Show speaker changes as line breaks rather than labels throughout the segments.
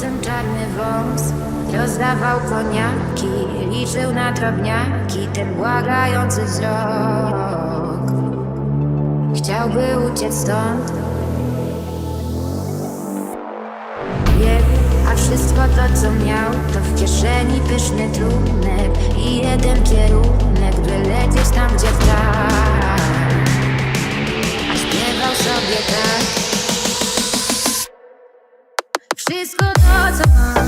czarny wąs Rozdawał koniaki, liczył na drobniaki Ten błagający wzrok. Chciałby uciec stąd. Biegł, a wszystko to co miał To w kieszeni pyszny trunek I jeden kierunek, wszystko to, co mam,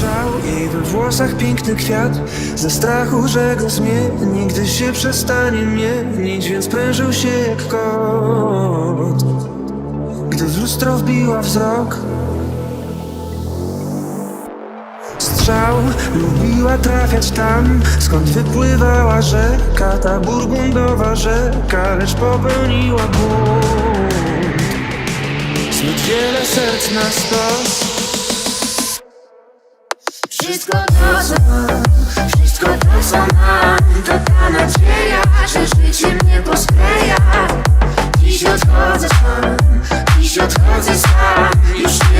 Żał jej we włosach piękny kwiat. Ze strachu, że go zmieni Gdy się przestanie mienić Więc prężył się jak kot. Gdy w lustro wbiła wzrok Strzał lubiła trafiać tam Skąd wypływała rzeka. Ta burgundowa rzeka Lecz popełniła błąd. Zbyt wiele serc na stos
Wszystko to, mam, wszystko to, mam. To ta nadzieja, że życie mnie poskleja. Dziś odchodzę sam, dziś odchodzę sam. Już nie